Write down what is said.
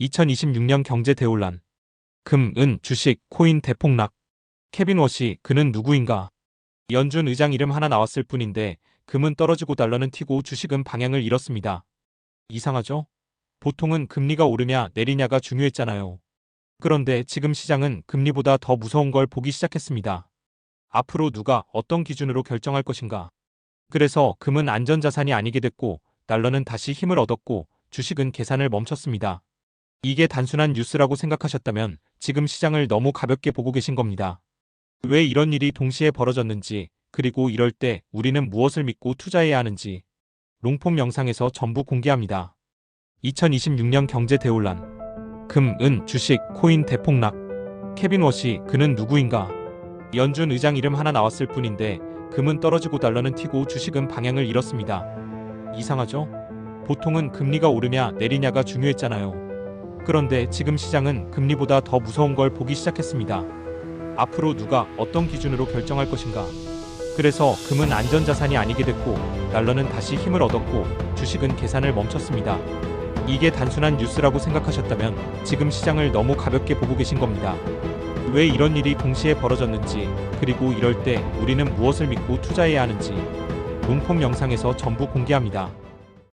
2026년 경제 대혼란. 금, 은, 주식, 코인 대폭락. 케빈 워시, 그는 누구인가? 연준 의장 이름 하나 나왔을 뿐인데 금은 떨어지고 달러는 튀고 주식은 방향을 잃었습니다. 이상하죠? 보통은 금리가 오르냐 내리냐가 중요했잖아요. 그런데 지금 시장은 금리보다 더 무서운 걸 보기 시작했습니다. 앞으로 누가 어떤 기준으로 결정할 것인가? 그래서 금은 안전자산이 아니게 됐고 달러는 다시 힘을 얻었고 주식은 계산을 멈췄습니다. 이게 단순한 뉴스라고 생각하셨다면 지금 시장을 너무 가볍게 보고 계신 겁니다. 왜 이런 일이 동시에 벌어졌는지, 그리고 이럴 때 우리는 무엇을 믿고 투자해야 하는지 롱폼 영상에서 전부 공개합니다. 2026년 경제 대혼란. 금, 은, 주식, 코인 대폭락. 케빈 워시, 그는 누구인가? 연준 의장 이름 하나 나왔을 뿐인데 금은 떨어지고 달러는 튀고 주식은 방향을 잃었습니다. 이상하죠? 보통은 금리가 오르냐 내리냐가 중요했잖아요. 그런데 지금 시장은 금리보다 더 무서운 걸 보기 시작했습니다. 앞으로 누가 어떤 기준으로 결정할 것인가? 그래서 금은 안전자산이 아니게 됐고 달러는 다시 힘을 얻었고 주식은 계산을 멈췄습니다. 이게 단순한 뉴스라고 생각하셨다면 지금 시장을 너무 가볍게 보고 계신 겁니다. 왜 이런 일이 동시에 벌어졌는지 그리고 이럴 때 우리는 무엇을 믿고 투자해야 하는지 롱폼 영상에서 전부 공개합니다.